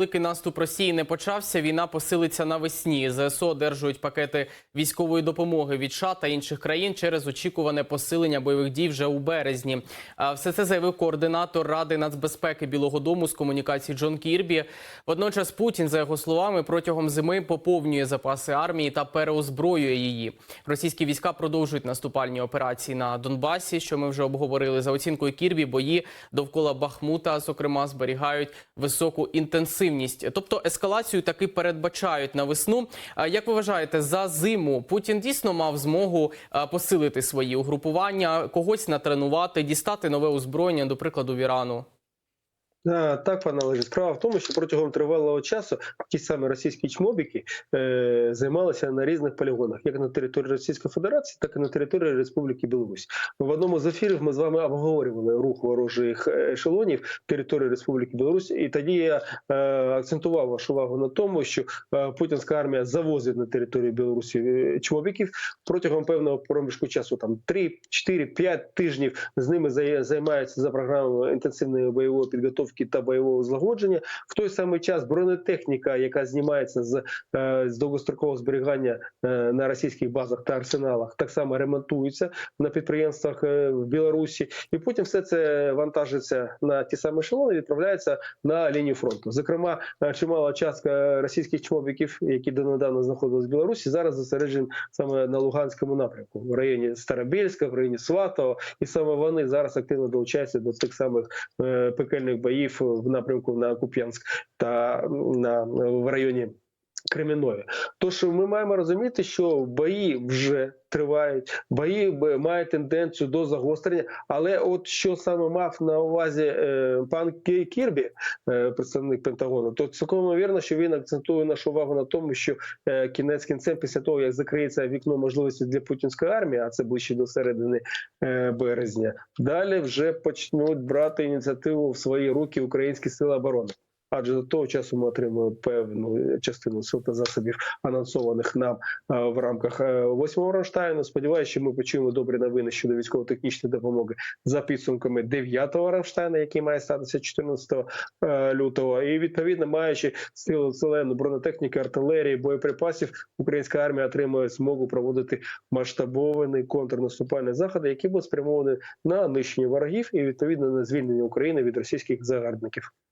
Великий наступ Росії не почався. Війна посилиться навесні. ЗСУ одержують пакети військової допомоги від США та інших країн через очікуване посилення бойових дій вже у березні. Все це заявив координатор Ради нацбезпеки Білого Дому з комунікацій Джон Кірбі. Водночас Путін, за його словами, протягом зими поповнює запаси армії та переозброює її. Російські війська продовжують наступальні операції на Донбасі, що ми вже обговорили. За оцінкою Кірбі, бої довкола Бахмута, зокрема, зберігають високу інтенсивність. Тобто ескалацію таки передбачають на весну. Як ви вважаєте, за зиму Путін дійсно мав змогу посилити свої угрупування, когось натренувати, дістати нове озброєння, до прикладу, в Ірану? А, Так, пане Олеже, справа в тому, що протягом тривалого часу ті самі російські чмобіки е, займалися на різних полігонах, як на території Російської Федерації, так і на території Республіки Білорусь. В одному з ефірів ми з вами обговорювали рух ворожих ешелонів території Республіки Білорусь, і тоді я е, акцентував вашу увагу на тому, що е, путінська армія завозить на територію Білорусі е, чмобіків протягом певного проміжку часу, там 3, 4, 5 тижнів з ними зай- займаються за програмою інтенсивної бойової підготовки та бойового злагодження. В той самий час бронетехніка, яка знімається з, е, з довгострокового зберігання е, на російських базах та арсеналах, так само ремонтується на підприємствах е, в Білорусі, і потім все це вантажиться на ті самі ешелони, і відправляється на лінію фронту. Зокрема, чимала частка російських чмобіків, які донедавна знаходились в Білорусі, зараз зосереджені саме на Луганському напрямку, в районі Старобільська, в районі Сватого, і саме вони зараз активно долучаються до тих самих пекельних боїв в напрямку на Куп'янськ та на в районі. Кремінної, тож ми маємо розуміти, що бої вже тривають, бої мають тенденцію до загострення. Але от що саме мав на увазі е, пан Кі- Кірбі, е, представник Пентагону, то цілком ймовірно, що він акцентує нашу увагу на тому, що е, кінець кінцем, після того як закриється вікно можливості для путінської армії, а це ближче до середини е, березня, далі вже почнуть брати ініціативу в свої руки українські сили оборони. Адже до того часу ми отримуємо певну частину сил та засобів, анонсованих нам е, в рамках е, восьмого Рамштайну. Сподіваюся, що ми почуємо добрі новини щодо військово-технічної допомоги за підсумками дев'ятого Рамштайна, який має статися 14 е, лютого. І відповідно, маючи силу зелену бронетехніки, артилерії, боєприпасів, українська армія отримує змогу проводити масштабовані контрнаступальні заходи, які будуть спрямовані на нищення ворогів і відповідно на звільнення України від російських загарбників.